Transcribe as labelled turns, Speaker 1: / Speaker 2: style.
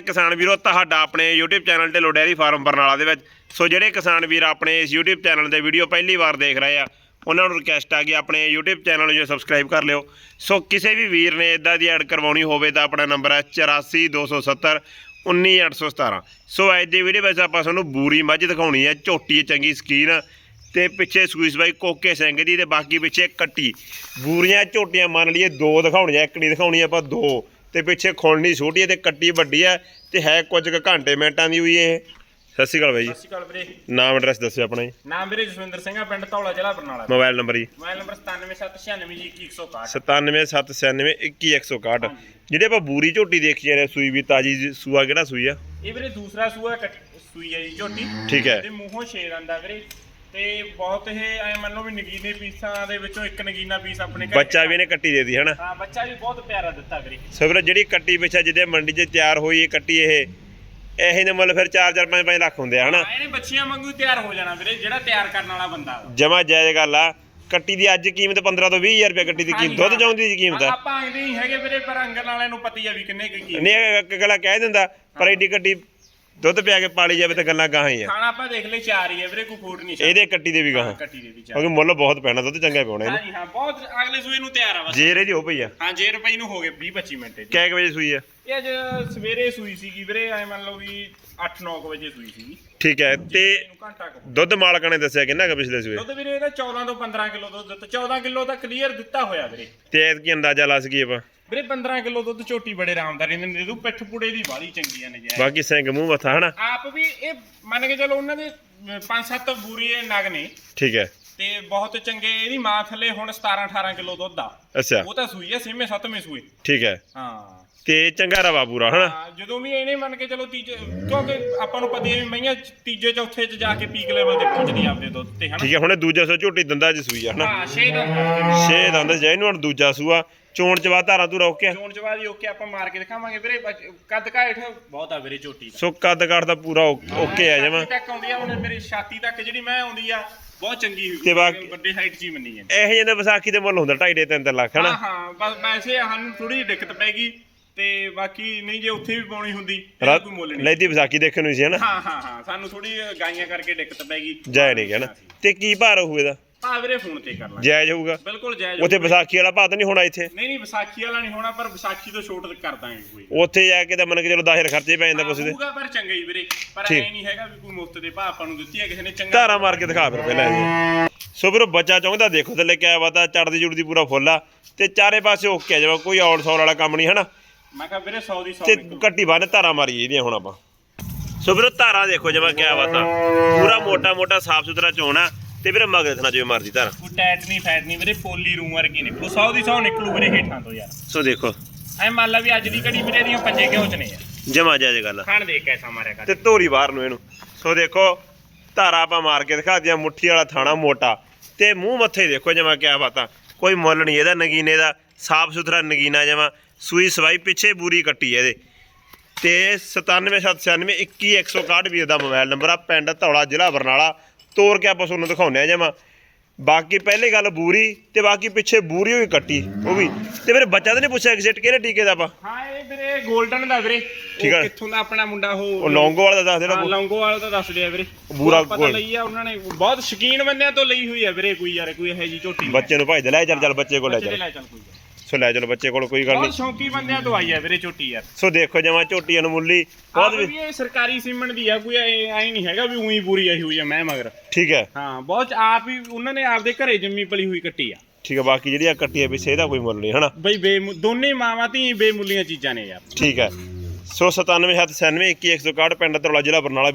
Speaker 1: ਕਿਸਾਨ ਵੀਰੋ, ਤੁਹਾਡਾ ਆਪਣੇ YouTube channel Dhillon dairy farm Barnala ਦੇ ਵਿੱਚ। ਸੋ ਜਿਹੜੇ ਕਿਸਾਨ ਵੀਰ ਆਪਣੇ ਇਸ YouTube ਚੈਨਲ ਦੇ ਵੀਡੀਓ ਪਹਿਲੀ ਵਾਰ ਦੇਖ ਰਹੇ ਆ, ਉਹਨਾਂ ਨੂੰ ਰਿਕਵੈਸਟ ਆ ਕਿ ਆਪਣੇ YouTube ਚੈਨਲ ਨੂੰ ਸਬਸਕ੍ਰਾਈਬ ਕਰ ਲਿਓ। ਸੋ ਕਿਸੇ ਵੀ ਵੀਰ ਨੇ ਇਦਾਂ ਦੀ ਐਡ ਕਰਵਾਉਣੀ ਹੋਵੇ ਤਾਂ ਆਪਣਾ ਨੰਬਰ ਹੈ 84270 19817 ਸੋ ਅੱਜ ਦੀ ਵੀਡੀਓ ਵਿੱਚ ਆਪਾਂ ਤੁਹਾਨੂੰ ਬੂਰੀ ਮੱਝ ਦਿਖਾਉਣੀ ਹੈ, ਝੋਟੀ ਚੰਗੀ ਸਕੀਨ। ਤੇ ਪਿੱਛੇ ਸੁਈਸ ਬਾਈ ਕੋਕੇ ਸਿੰਘ ਦੀ ਤੇ ਬਾਕੀ ਪਿੱਛੇ ਕੱਟੀ। ਬੂਰੀਆਂ ਝੋਟੀਆਂ ਮੰਨ ਲਈਏ, ਦੋ ਦਿਖਾਉਣੀਆਂ, ਇੱਕ ਨਹੀਂ ਦਿਖਾਉਣੀ, ਆਪਾਂ ਦੋ। ਤੇ ਪਿੱਛੇ ਖੋਲਣੀ ਛੋਟੀ ਹੈ ਤੇ ਕੱਟੀ ਵੱਡੀ ਹੈ ਤੇ ਹੈ ਕੁਝ ਕੁ ਘੰਟੇ ਮਿੰਟਾਂ ਦੀ ਹੋਈ ਇਹ। ਸਤਿ ਸ਼੍ਰੀ ਅਕਾਲ ਬਾਈ ਜੀ।
Speaker 2: ਸਤਿ ਸ਼੍ਰੀ ਅਕਾਲ ਵੀਰੇ।
Speaker 1: ਨਾਮ ਐਡਰੈਸ ਦੱਸਿਓ ਆਪਣਾ ਜੀ।
Speaker 2: ਨਾਮ ਵੀਰੇ ਜਸਵਿੰਦਰ ਸਿੰਘ ਆ ਪਿੰਡ ਧੌਲਾ ਜ਼ਿਲ੍ਹਾ ਬਰਨਾਲਾ
Speaker 1: ਮੋਬਾਈਲ ਨੰਬਰ ਜੀ।
Speaker 2: ਮੋਬਾਈਲ ਨੰਬਰ 9776912161
Speaker 1: 97969161 ਜਿਹੜੇ ਆਪਾਂ ਬੂਰੀ ਝੋਟੀ ਦੇਖੀ ਜਾਂਦੇ ਸੂਈ ਵੀ ਤਾਜੀ ਸੂਆ ਕਿਹੜਾ ਸੂਈ ਆ?
Speaker 2: ਇਹ ਵੀਰੇ ਦੂਸਰਾ ਸੂਆ ਕੱਟ- ਸੂਈ ਹੈ ਜੀ ਝੋਟੀ।
Speaker 1: ਠੀਕ ਹੈ।
Speaker 2: ਤੇ ਮੂੰਹੋਂ ਸ਼ੇਰ ਆਂਦਾ ਵੀਰੇ। ਤੇ ਬਹੁਤ ਇਹ ਐ ਮੰਨ ਵੀ ਨਗੀਨੇ ਪੀਸਾਂ ਦੇ ਵਿੱਚੋਂ ਇੱਕ ਨਗੀਨਾ ਪੀਸ ਆਪਣੇ ਘਰੇ
Speaker 1: ਬੱਚਾ ਵੀ ਇਹਨੇ ਕੱਟੀ ਦੇ ਹਨਾ?
Speaker 2: ਹਾਂ ਬੱਚਾ ਵੀ ਬਹੁਤ ਪਿਆਰਾ ਦਿੱਤਾ ਵੀਰੇ।
Speaker 1: ਸੋ ਵੀਰੇ ਜਿਹੜੀ ਕੱਟੀ ਪਿੱਛਾ ਜਿਹਦੇ ਮੰਡੀ 'ਚ ਤਿਆਰ ਹੋਈ ਇਹ ਕੱਟੀ ਇਹ ਇਹ ਦੇ ਮੁੱਲ ਫਿਰ 4-4 5-5 ਲੱਖ ਹੁੰਦੇ ਆ ਹਨਾ?
Speaker 2: ਹਾਂ, ਇਹਨੇ ਬੱਚੀਆਂ ਵਾਂਗੂ ਹੀ ਤਿਆਰ ਹੋ ਜਾਣਾ ਵੀਰੇ ਜਿਹੜਾ ਤਿਆਰ ਕਰਨ ਵਾਲਾ ਬੰਦਾ।
Speaker 1: ਜਮਾ ਜਾਇਜ਼ ਗੱਲ ਆ। ਕੱਟੀ ਦੀ ਅੱਜ ਕੀਮਤ 15 ਤੋਂ 20000 ਰੁਪਏ ਕੱਟੀ ਦੀ ਕੀਮਤ ਦੁੱਧ
Speaker 2: ਹਾਂ।
Speaker 1: ਚਾਉਂਦੀ ਦੀ ਕੀਮਤ ਆ।
Speaker 2: ਆਪਾਂ ਆਂਦੇ ਹੀ ਹੈਗੇ ਵੀਰੇ ਪਰ ਅੰਗਨ ਵਾਲਿਆਂ ਨੂੰ ਪਤੀ ਆ ਵੀ ਕਿੰਨੇ ਕੀ ਕੀ
Speaker 1: ਨਹੀਂ ਇਹ ਇੱਕ ਗੱਲਾਂ ਕਹਿ ਦਿੰਦਾ ਪਰ ਐਡੀ ਕੱਟੀ ਦੁੱਧ ਪਿਆ ਕੇ ਪਾਲੀ ਜਾਵੇ ਤਾਂ ਗੱਲਾਂ ਗਾਹਾਂ ਹੀ ਆ।
Speaker 2: ਖਾਣਾ ਆਪਾਂ ਦੇਖ ਲਈ ਚਾਰ ਹੀ ਹੈ ਵੀਰੇ ਕੋਈ ਫੂਡ ਨਹੀਂ
Speaker 1: ਇਹਦੇ ਕੱਟੀ ਦੇ ਵੀ ਗਾਹਾਂ।
Speaker 2: ਕੱਟੀ ਦੇ ਵਿੱਚ
Speaker 1: ਕਿਉਂਕਿ ਮੁੱਲ ਬਹੁਤ ਪੈਣਾ ਦੁੱਧ ਚੰਗਾ ਪਾਉਣਾ ਇਹਨੂੰ।
Speaker 2: ਹਾਂਜੀ ਹਾਂ ਬਹੁਤ ਅਗਲੇ ਸੂਏ ਨੂੰ ਤਿਆਰ ਆ ਬਸ।
Speaker 1: ਜੇਰੇ ਦੀ ਹੋ ਪਈ ਆ।
Speaker 2: ਹਾਂ ਜੇ ਰੁਪਏ ਨੂੰ ਹੋ ਗਏ 20 25 ਮਿੰਟ।
Speaker 1: ਕਿੰਨੇ ਕੁ ਵਜੇ ਸੂਈ ਆ?
Speaker 2: ਇਹ ਅੱਜ ਸਵੇਰੇ ਸੂਈ ਸੀਗੀ ਵੀਰੇ ਐ ਮੰਨ ਲਓ ਵੀ 8-9 ਵਜੇ ਸੂਈ ਸੀਗੀ।
Speaker 1: ਠੀਕ ਹੈ ਤੇ
Speaker 2: ਇਹਨੂੰ ਘੰਟਾ ਕੁ
Speaker 1: ਦੁੱਧ ਮਾਲਕਾਂ ਨੇ ਦੱਸਿਆ ਕਿੰਨਾ ਕੁ ਪਿਛਲੇ ਸੂਏ?
Speaker 2: ਦੁੱਧ ਵੀਰੇ ਇਹਦਾ 14 ਤੋਂ 15 ਕਿਲੋ ਦੁੱਧ ਦਿੱਤਾ 14 ਕਿਲੋ ਤਾਂ ਕਲੀਅਰ ਦਿੱਤਾ ਹੋਇਆ ਵੀਰੇ।
Speaker 1: ਤੇ ਐਤਕੀ ਅੰਦਾਜ਼ਾ ਲਾ ਸਕੀਏ ਆਪਾਂ?
Speaker 2: ਵੀਰੇ 15 ਕਿਲੋ ਦੁੱਧ ਝੋਟੀ ਬੜੇ ਆਰਾਮਦਾਰ ਨੇ ਦੂ ਪਿੱਠ ਪੁੜੇ ਦੀ ਵਾਲੀ ਚੰਗੀਆਂ ਨੇ ਜੀ।
Speaker 1: ਬਾਕੀ ਸਿੰਘ ਮੂੰਹ ਮੱਥਾ ਹਨਾ?
Speaker 2: ਆਪ ਵੀ ਇਹ ਮੰਨ ਕੇ ਚਲੋ ਉਹਨਾਂ ਦੇ 5-7 ਬੂਰੀਏ ਨਗ ਨੇ।
Speaker 1: ਠੀਕ ਹੈ।
Speaker 2: ਤੇ ਬਹੁਤ ਚੰਗੇ ਇਹਦੀ ਮਾਂ ਥੱਲੇ ਹੁਣ 17-18 ਕਿਲੋ ਦੁੱਧ ਆ।
Speaker 1: ਅੱਛਾ।
Speaker 2: ਉਹ ਤਾਂ ਸੂਈ ਹੈ ਛੇਵੇਂ ਸੱਤਵੇਂ ਸੂਏ।
Speaker 1: ਠੀਕ ਹੈ।
Speaker 2: ਹਾਂ।
Speaker 1: ਤੇ ਚੰਗਾ ਰਵਾ ਪੂਰਾ ਹਨਾ?
Speaker 2: ਹਾਂ, ਜਦੋਂ ਵੀ ਇਹਨੇ ਮੰਨ ਕੇ ਚਲੋ ਤੀਜੇ ਕਿਉਂਕਿ ਆਪਾਂ ਨੂੰ ਪਤਾ ਹੀ ਹੈ ਵੀ ਮਈਆਂ ਤੀਜੇ ਚੌਥੇ ਚ ਜਾ ਕੇ ਪੀਕ ਲੈਵਲ ਤੇ ਪਹੁੰਚਦੀ ਆਪਦੇ ਦੁੱਧ ਤੇ ਹਨਾ?
Speaker 1: ਠੀਕ ਹੈ ਹੁਣ ਇਹ ਦੂਜਾ ਸੋ ਝੋਟੀ ਦੰਦਾ ਚ ਸੂਈ ਆ ਹਨਾ?
Speaker 2: ਹਾਂ ਛੇ ਦਾ
Speaker 1: ਛੇ ਦੰਦ ਨੂੰ ਹੁਣ ਦੂਜਾ ਸੂਆ। ਚੋਣ ਚ ਬਾਅਦ ਧਾਰਾਂ ਤੂੰ ਰੋਕਿਆ
Speaker 2: ਜੋਨ ਜਵਾਦੀ ਓਕੇ ਆਪਾਂ ਮਾਰ ਕੇ ਦਿਖਾਵਾਂਗੇ ਵੀਰੇ ਬੱਚ- ਕੱਦ ਘਾਟ ਬਹੁਤ ਆ ਵੀਰੇ ਝੋਟੀ ਦਾ।
Speaker 1: ਸੋ ਕੱਦ ਕਾਠ ਦਾ ਪੂਰਾ ਓਕੇ ਆ ਜਮਾ।
Speaker 2: ਛਾਤੀ ਤੱਕ ਆਉਂਦੀ ਆ ਹੁਣ ਮੇਰੀ ਛਾਤੀ ਤੱਕ ਜਿਹੜੀ ਮੈਂ ਆਉਂਦੀ ਆ ਬਹੁਤ ਚੰਗੀ
Speaker 1: ਤੇ ਬਾਕੀ-
Speaker 2: ਵੱਡੇ ਹਾਈਟ ਚ ਹੀ ਮੰਨੀ ਹੈ
Speaker 1: ਇਹ ਜਿਹੇ ਵਿਸਾਖੀ ਦੇ ਮੁੱਲ ਹੁੰਦਾ 2.5 3 ਲੱਖ ਹਨਾ?
Speaker 2: ਹਾਂ ਹਾਂ ਬਸ ਵੈਸੇ ਸਾਨੂੰ ਥੋੜੀ ਦਿੱਕਤ ਪੈ ਗਈ। ਤੇ ਬਾਕੀ ਨਹੀਂ ਜੇ ਉੱਥੇ ਵੀ ਪਾਉਣੀ ਹੁੰਦੀ ਇਹਦਾ ਕੋਈ ਮੁੱਲ ਨਹੀਂ।
Speaker 1: ਲੈਦੀ ਵਿਸਾਖੀ ਦੇਖਣ ਨੂੰ ਸੀ ਹਨਾ
Speaker 2: ਹਾਂ ਹਾਂ ਹਾਂ ਸਾਨੂੰ ਥੋੜੀ ਗਾਈਆਂ ਕਰਕੇ ਦਿੱਕਤ ਪੈ ਗਈ।
Speaker 1: ਜਾਇ ਨਹੀਂ ਗਿਆ ਨਾ। ਤੇ ਕੀ ਭਾਰ ਹੋਊ ਇਹਦਾ?
Speaker 2: ਆ ਵੀਰੇ ਫੋਨ ਤੇ ਕਰ ਲਾਂਗੇ।
Speaker 1: ਜਾਇਜ਼ ਹੋਊਗਾ।
Speaker 2: ਬਿਲਕੁਲ ਜਾਇਜ਼
Speaker 1: ਉੱਥੇ ਵਿਸਾਖੀ ਵਾਲਾ ਭਾਅ ਤਾਂ ਨਹੀਂ ਹੋਣਾ ਇੱਥੇ?
Speaker 2: ਨਹੀਂ ਨਹੀਂ ਵਿਸਾਖੀ ਵਾਲਾ ਨਹੀਂ ਹੋਣਾ ਪਰ ਵਿਸਾਖੀ ਤੋਂ ਛੋਟ ਕਰ ਦਾਂਗੇ ਕੋਈ।
Speaker 1: ਉੱਥੇ ਜਾ ਕੇ ਤਾਂ ਮੰਨ ਕੇ ਚਲੋ 10000 ਖਰਚੇ ਪੈ ਜਾਂਦਾ ਕੁਛ ਦੇ
Speaker 2: ਹੋਊਗਾ ਪਰ ਚੰਗਾ ਹੀ ਵੀਰੇ। ਪਰ। ਐ ਨਹੀਂ ਹੈਗਾ ਵੀ ਕੋਈ ਮੁਫਤ ਦੇ ਭਾਅ ਆਪਾਂ ਨੂੰ ਦਿੱਤੀ ਹੈ ਕਿਸੇ ਨੇ ਚੰਗਾ
Speaker 1: ਧਾਰਾ ਮਾਰ ਕੇ ਦਿਖਾ ਫਿਰ ਪਹਿਲਾਂ ਜੀ ਸੋ ਵੀਰੋ ਬੱਚਾ ਚਾਹੁੰਦਾ ਦੇਖੋ ਥੱਲੇ ਕਿਆ ਬਾਤ ਚੜਦੀ ਜੁੜਦੀ ਪੂਰਾ ਫੁੱਲ ਆ। ਤੇ ਚਾਰੇ ਪਾਸੇ ਓਕੇ ਆ ਜਿਵੇਂ ਕੋਈ ਔਲ ਸੌਲ ਵਾਲਾ ਕੰਮ ਨਹੀਂ ਹਨਾ
Speaker 2: ਮੈਂ ਕਿਹਾ ਵੀਰੇ 100 ਦੀ 100
Speaker 1: ਤੇ
Speaker 2: ਨਿਕਲ
Speaker 1: ਕੱਟੀ ਬੰਨ ਧਾਰਾ ਮਾਰੀ ਇਹਦੀਆਂ ਹੁਣ ਆਪਾਂ। ਸੋ ਵੀਰੋ ਧਾਰਾ ਦੇਖੋ ਜਿਵੇਂ ਕਿਆ ਬਾਤ ਪੂਰਾ ਮੋਟਾ ਮੋਟਾ ਸਾਫ਼ ਸੁਥਰਾ ਚੋਣਾ ਤੇ ਵੀਰੇ ਮਗਰ ਥਣਾ ਜਿਵੇਂ ਮਰਦੀ ਧਾਰਾ।
Speaker 2: ਕੋਈ ਟੈਟ ਨਹੀਂ ਫੈਟ ਨਹੀਂ ਵੀਰੇ ਪੋਲੀ ਰੂਮ ਵਰਗੀ ਨਿਕਲੂ। 100 ਦੀ 100 ਨਿਕਲੂ ਵੀਰੇ ਹੇਠਾਂ ਤੋਂ ਯਾਰ।
Speaker 1: ਸੋ ਦੇਖੋ।
Speaker 2: ਐ ਮੰਨ ਲਾ ਵੀ ਅੱਜ ਦੀ ਘੜੀ ਵੀਰੇ ਦੀਆਂ ਪੰਜੇ ਕਿਉਂ ਚ ਨੇ ਯਾਰ
Speaker 1: ਜਮਾ ਜਾਇਜ਼ ਗੱਲ ਆ।
Speaker 2: ਖਾਣ ਦੇ ਕੈਸਾ ਮਾਰਿਆ ਕਰ।
Speaker 1: ਤੇ ਧੋਰੀ ਬਾਹਰ ਨੂੰ ਇਹਨੂੰ। ਸੋ ਦੇਖੋ ਧਾਰਾ ਆਪਾਂ ਮਾਰ ਕੇ ਦਿਖਾ ਦਿਆਂ ਮੁੱਠੀ ਵਾਲਾ ਥਾਣਾ ਮੋਟਾ। ਤੇ ਮੂੰਹ ਮੱਥੇ ਦੇਖੋ ਜਮਾ ਕਿਆ ਬਾਤਾਂ ਕੋਈ ਮੁੱਲ ਨਹੀਂ ਇਹਦਾ ਨਗੀਨੇ ਦਾ। ਸਾਫ਼ ਸੁਥਰਾ ਨਗੀਨਾ ਜਮਾ। ਸੂਈ ਸਵਾਈ ਪਿੱਛੇ ਬੂਰੀ ਕੱਟੀ ਹੈ ਇਹਦੇ। ਤੇ 9779921161 ਵੀਰ ਦਾ ਮੋਬਾਈਲ ਨੰਬਰ ਆ ਪਿੰਡ ਧੌਲਾ ਜ਼ਿਲ੍ਹਾ ਬਰਨਾਲਾ। ਤੋਰ ਕੇ ਆਪਾਂ ਤੁਹਾਨੂੰ ਦਿਖਾਉਂਦੇ ਆ ਜਮਾ। ਬਾਕੀ ਪਹਿਲੀ ਗੱਲ ਬੂਰੀ ਤੇ ਬਾਕੀ ਪਿੱਛੇ ਬੂਰੀ ਹੋਈ ਕੱਟੀ ਉਹ ਵੀ। ਤੇ ਮੇਰੇ ਬੱਚਾ ਤਾਂ ਨਹੀਂ ਪੁੱਛਿਆ ਐਗਜ਼ੈਕਟ ਕਿਹੜੇ ਟੀਕੇ ਦਾ ਆਪਾਂ?
Speaker 2: ਹਾਂ ਇਹ ਵੀਰੇ 골ਡਨ ਦਾ ਵੀਰੇ।
Speaker 1: ਠੀਕ
Speaker 2: ਕਿੱਥੋਂ ਦਾ ਆਪਣਾ ਮੁੰਡਾ ਉਹ
Speaker 1: ਲੌਂਗੋ ਵਾਲਾ ਦਾ ਦੱਸ ਦੇਣਾ
Speaker 2: ਲੌਂਗੋ ਵਾਲਾ ਤਾਂ ਦੱਸ ਦਿਆ ਵੀਰੇ।
Speaker 1: ਬੂਰਾ
Speaker 2: ਉਹ ਪਤਾ
Speaker 1: gold।
Speaker 2: ਲਈ ਆ ਉਹਨਾਂ ਨੇ ਬਹੁਤ ਸ਼ਕੀਨ ਬੰਦਿਆਂ ਤੋਂ ਲਈ ਹੋਈ ਆ ਵੀਰੇ ਕੋਈ ਯਾਰ ਕੋਈ ਇਹੋ ਜੀ ਝੋਟੀ।
Speaker 1: ਬੱਚੇ ਨੂੰ ਭਾਈ ਦੇ ਲੈ ਚੱਲ ਚੱਲ ਬੱਚੇ ਕੋਲ ਲੈ
Speaker 2: ਬੱਚੇ ਦੇ
Speaker 1: ਚੱਲ
Speaker 2: ਲੈ ਚੱਲ ਕੋਈ ਗੱਲ।
Speaker 1: ਸੋ ਲੈ ਚਲੋ ਬੱਚੇ ਕੋਲ ਕੋਈ ਗੱਲ
Speaker 2: ਬਹੁਤ
Speaker 1: ਨਹੀਂ।
Speaker 2: ਸ਼ੌਂਕੀ ਬੰਦਿਆਂ ਤੋਂ ਆਈ ਆ ਵੀਰੇ ਝੋਟੀ ਯਾਰ।
Speaker 1: ਸੋ ਦੇਖੋ ਜਮਾ ਝੋਟੀ ਅਨਮੁੱਲੀ ਬਹੁਤ ਵੀ
Speaker 2: ਵੀ ਇਹ ਸਰਕਾਰੀ ਸੀਮਨ ਦੀ ਆ ਕੋਈ ਐ ਨਹੀਂ ਹੈਗਾ ਵੀ ਉਹੀ ਬੂਰੀ ਆਈ ਹੋਈ ਆ ਮੈਂ ਮਗਰ।
Speaker 1: ਠੀਕ ਹੈ।
Speaker 2: ਹਾਂ ਬਹੁਤ ਆਪ ਹੀ ਉਹਨਾਂ ਨੇ ਆਪਦੇ ਘਰੇ ਜੰਮੀ ਪਲੀ ਹੋਈ ਕੱਟੀ ਆ।
Speaker 1: ਠੀਕ ਹੈ ਬਾਕੀ ਜਿਹੜੀ ਆ ਕੱਟੀ ਹੈ ਵੀ ਇਹਦਾ ਕੋਈ ਮੁੱਲ ਨਹੀਂ ਹਨਾ?
Speaker 2: ਬਈ ਬੇ ਦੋਨੇ ਮਾਵਾਂ ਧੀ ਬੇਮੁੱਲੀਆਂ ਚੀਜ਼ਾਂ ਨੇ ਯਾਰ।
Speaker 1: ਠੀਕ ਹੈ। ਸੋ 97 791 2161 ਪਿੰਡ ਧਰੋਲਾ ਜ਼ਿਲ੍ਹਾ ਬਰਨਾਲਾ